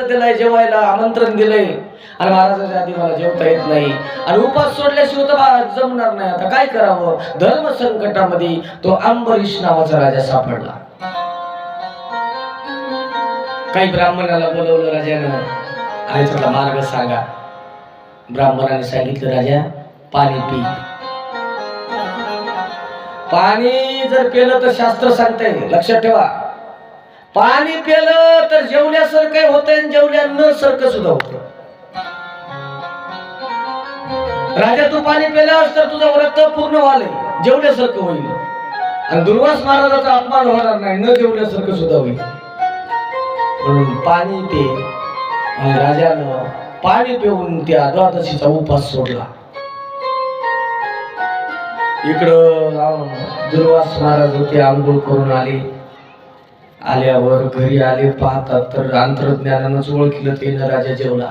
त्याला जेवायला आमंत्रण दिलंय. आणि महाराजाच्या आधी मला जेवता येत नाही. आणि उपास सोडल्याशिवाय तर जमणार नाही. आता काय करावं? धर्म संकटामध्ये तो अंबरीश नावाचा राजा सापडला. काही ब्राह्मणाला बोलवलं राजानं. आणि त्याला मार्ग सांगा. ब्राह्मणाने सांगितलं राजा पाणी पी. पाणी जर पेलं तर शास्त्र सांगताय. लक्षात ठेवा. पाणी पेलं तर जेवल्यासारखं होतंय आणि जेवल्या न सारखं सुद्धा होत राजा तू पाणी पेल्यास तर तुझं व्रत पूर्ण व्हाले जेवल्यासारखं होईल. आणि दुर्वास महाराजाचा अपमान होणार नाही न जेवल्यासारखं सुद्धा होईल. म्हणून पाणी पे. आणि राजानं पाणी पिऊन त्या द्वादशीचा उपास सोडला. इकडं दुर्वास महाराज होते आंघोळ करून आले. आल्यावर घरी आले पाहतात तर अंतर्ज्ञानानंच ओळखलं ते न राजा जेवला.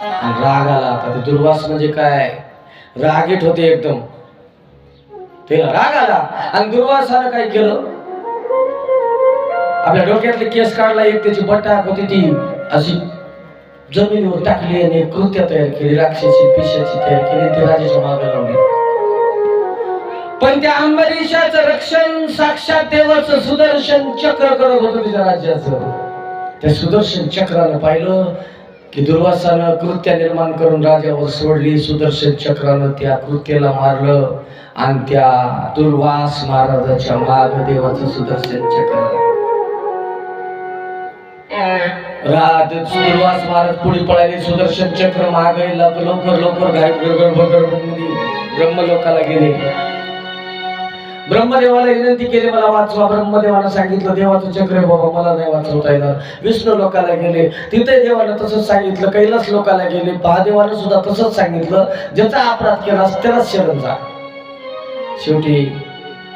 आणि राग आला आता ते दुर्वास म्हणजे काय? रागीट होते एकदम. त्याला राग आला आणि दुर्वासानं काय केलं? आपल्या डोक्यातले केस काढला एक त्याची बटाक होती ती. अशी जमिनीवर टाकली आणि कृत्या कृत्य तयार केली राक्षसी पिशाची तयार केली ते राजाच्या मागे लावली. पण त्या अंबरीशाच रक्षण साक्षात देवाचं सुदर्शन चक्र करत होत तिच्या राज्याचं. त्या सुदर्शन चक्रानं पाहिलं की दुर्वासानं कृत्य निर्माण करून राजावर सोडली सुदर्शन चक्रानं त्या कृत्याला मारलं आणि त्या दुर्वास महाराजाच्या माग देवाचं सुदर्शन चक्र. रात दुर्वास महाराज पुढे पळाले सुदर्शन चक्र मागे लवकर लवकर घाई गडबड गडबडमध्ये ब्रह्मलोकाला गेले. ब्रह्मदेवाला विनंती केली मला वाचवा ब्रह्मदेवानं सांगितलं देवाचं चक्र आहे बाबा मला नाही वाचवता येणार. विष्णू लोकाला गेले तिथे देवानं तसंच सांगितलं कैलास लोकाला गेले महादेवानं सुद्धा तसंच सांगितलं ज्याचा अपराध केला त्यालाच शरण जा. शेवटी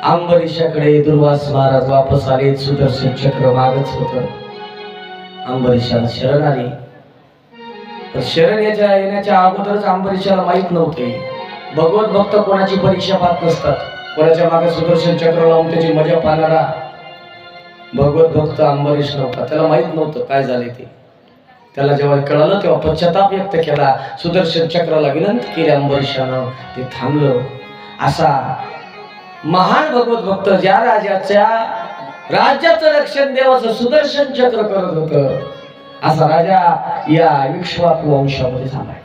अंबरीशाकडे दुर्वास महाराज वापस आले सुदर्शन चक्र मागच होत. अंबरीशाला शरण आले. तर शरण याच्या येण्याच्या अगोदरच अंबरीशाला माहीत नव्हते. भगवत भक्त कोणाची परीक्षा पाहत नसतात. कोणाच्या मागे सुदर्शन चक्र लावून त्याची मजा पाहणारा भगवत भक्त अंबरीश नव्हता. त्याला माहीत नव्हतं काय झाले ते. त्याला जेव्हा कळालं तेव्हा पश्चाताप व्यक्त केला. सुदर्शन चक्राला विनंती केली अंबरीशानं ते थांबलं. असा महान भगवत भक्त ज्या राजाच्या राज्याचं रक्षण देवाचं सुदर्शन चक्र करत होत असा राजा या विश्वात वंशामध्ये झालाय.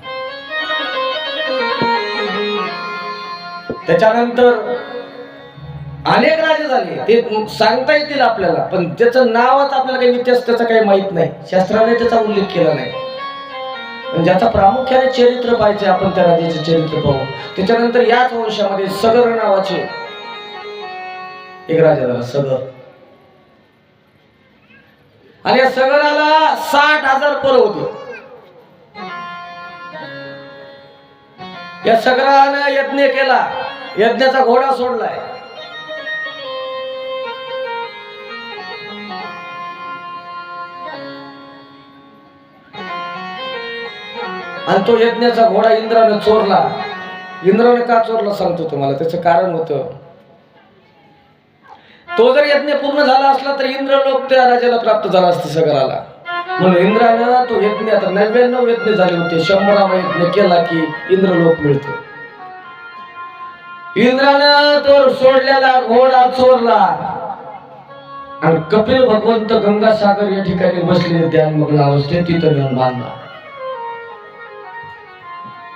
त्याच्यानंतर अनेक राजे झाले. ते सांगता येतील आपल्याला पण त्याचं नावच आपल्याला काही इतिहास त्याचा काही माहीत नाही. शास्त्राने त्याचा उल्लेख केला नाही. पण ज्याचा प्रामुख्याने चरित्र पाहिजे आपण त्या राजाचे चरित्र पाहू. त्याच्यानंतर याच वंशामध्ये सगर नावाचे एक राजा झाला सगर. आणि या सगराला साठ हजार पर होते. या सगरानं यज्ञ केला. यज्ञाचा घोडा सोडलाय. आणि तो यज्ञाचा घोडा इंद्रानं चोरला. इंद्राने का चोरला सांगतो तुम्हाला? त्याचं कारण होतं तो जर यज्ञ पूर्ण झाला असला तर इंद्रलोक त्या राजाला प्राप्त झाला असतं सगळ्याला म्हणून इंद्रानं तो यज्ञ आता नव्याण्णव यज्ञ झाले होते शंभरावा यज्ञ केला की इंद्रलोक मिळतो. इंद्रानं तो सोडलेला घोडा चोरला. आणि कपिल भगवंत गंगासागर या ठिकाणी बसले ध्यानमग्न अवस्थेत तिथं नेऊन बांधला.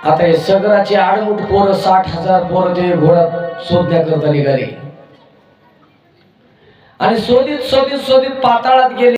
आता हे सगळाचे आडमुट पोरं साठ हजार पोरं ते घोडा शोधण्याकरता निघाले. आणि शोधित शोधित शोधित पाताळात गेले.